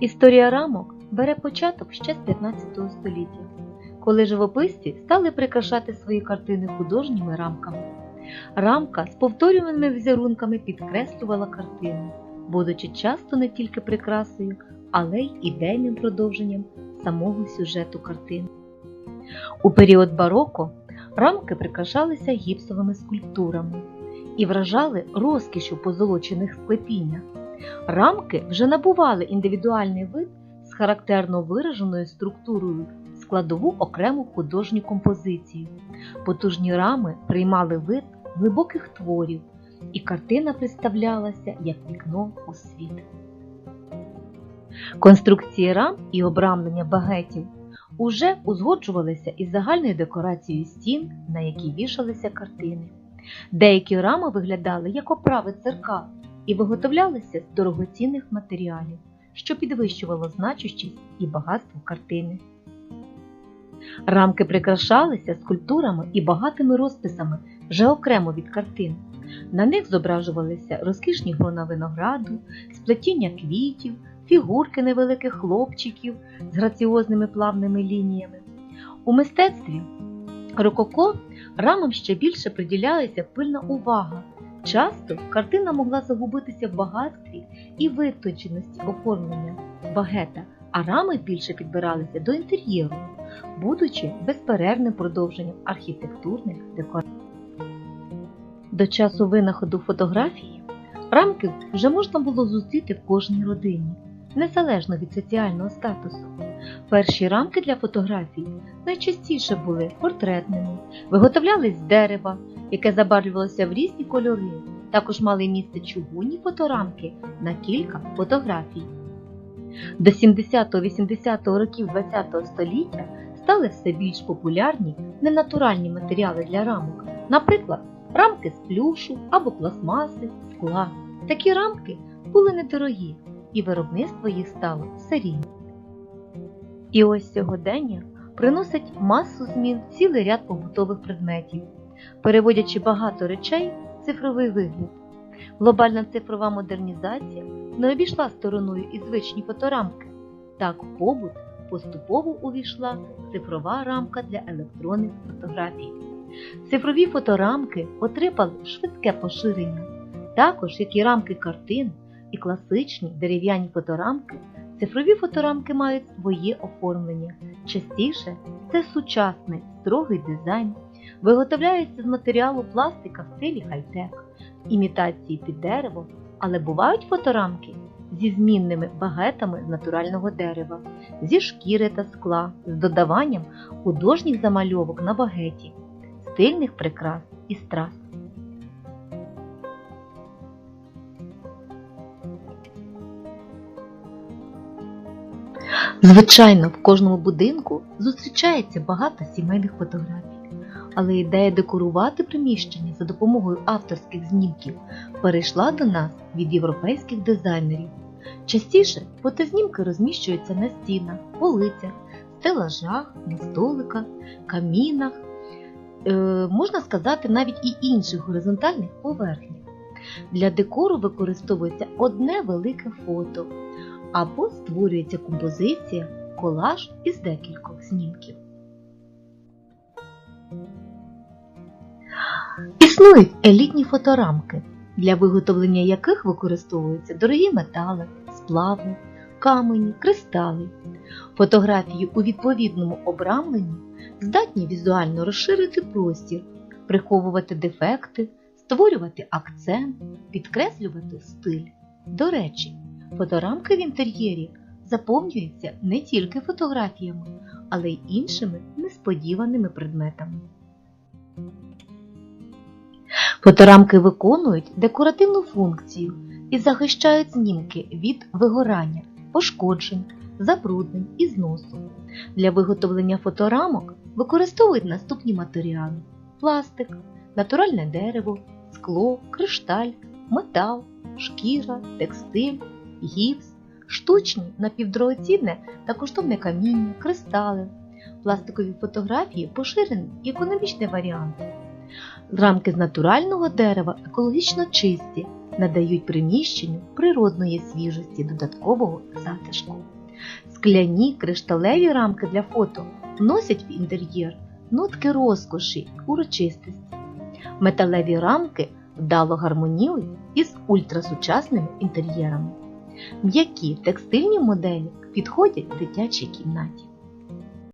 Історія рамок бере початок ще з 15 століття, коли живописці стали прикрашати свої картини художніми рамками. Рамка з повторюваними візерунками підкреслювала картину, будучи часто не тільки прикрасою, але й ідейним продовженням самого сюжету картини. У період бароко рамки прикрашалися гіпсовими скульптурами і вражали розкішю позолочених склепіння. Рамки вже набували індивідуальний вид з характерно вираженою структурою, складову окрему художню композицію. Потужні рами приймали вид глибоких творів, і картина представлялася як вікно у світ. Конструкції рам і обрамлення багетів уже узгоджувалися із загальною декорацією стін, на якій вішалися картини. Деякі рами виглядали як оправи церкал і виготовлялися з дорогоцінних матеріалів, що підвищувало значущість і багатство картини. Рамки прикрашалися скульптурами і багатими розписами вже окремо від картин. На них зображувалися розкішні грона винограду, сплетіння квітів, фігурки невеликих хлопчиків з граціозними плавними лініями. У мистецтві рококо рамам ще більше приділялася пильна увага. Часто картина могла загубитися в багатстві і витонченості оформлення багета, а рами більше підбиралися до інтер'єру, будучи безперервним продовженням архітектурних декорацій. До часу винаходу фотографії рамки вже можна було зустріти в кожній родині, незалежно від соціального статусу. Перші рамки для фотографій найчастіше були портретними, виготовлялись з дерева, яке забарвлювалося в різні кольори. Також мали місце чугунні фоторамки на кілька фотографій. До 70-80 років ХХ століття стали все більш популярні ненатуральні матеріали для рамок, наприклад, рамки з плюшу або пластмаси, скла. Такі рамки були недорогі, і виробництво їх стало серійним. І ось сьогодення приносить масу змін цілий ряд побутових предметів, переводячи багато речей в цифровий вигляд. Глобальна цифрова модернізація не обійшла стороною і звичні фоторамки. Так в побут поступово увійшла цифрова рамка для електронних фотографій. Цифрові фоторамки отримали швидке поширення, також як і рамки картин і класичні дерев'яні фоторамки. Цифрові фоторамки мають своє оформлення. Частіше це сучасний строгий дизайн, виготовляється з матеріалу пластика в стилі хай-тек, імітації під дерево, але бувають фоторамки зі змінними багетами з натурального дерева, зі шкіри та скла, з додаванням художніх замальовок на багеті, стильних прикрас і страз. Звичайно, в кожному будинку зустрічається багато сімейних фотографій, але ідея декорувати приміщення за допомогою авторських знімків перейшла до нас від європейських дизайнерів. Частіше фотознімки розміщуються на стінах, полицях, стелажах, на столиках, камінах, е, можна сказати, навіть і інших горизонтальних поверхнях. Для декору використовується одне велике фото або створюється композиція, колаж із декількох знімків. Існують елітні фоторамки, для виготовлення яких використовуються дорогі метали, сплави, камені, кристали. Фотографії у відповідному обрамленні здатні візуально розширити простір, приховувати дефекти, створювати акцент, підкреслювати стиль. До речі, Фоторамки в інтер'єрі заповнюються не тільки фотографіями, але й іншими несподіваними предметами. Фоторамки виконують декоративну функцію і захищають знімки від вигорання, пошкоджень, забруднень і зносу. Для виготовлення фоторамок використовують наступні матеріали: пластик, натуральне дерево, скло, кришталь, метал, шкіра, текстиль гіпс, штучні напівдрогоцінне та коштовне каміння, кристали. Пластикові фотографії поширений економічний варіант. Рамки з натурального дерева екологічно чисті, надають приміщенню природної свіжості додаткового затишку. Скляні кришталеві рамки для фото вносять в інтер'єр нотки розкоші урочистості. Металеві рамки вдало гармоніюють із ультрасучасними інтер'єрами. М'які текстильні моделі підходять дитячій кімнаті.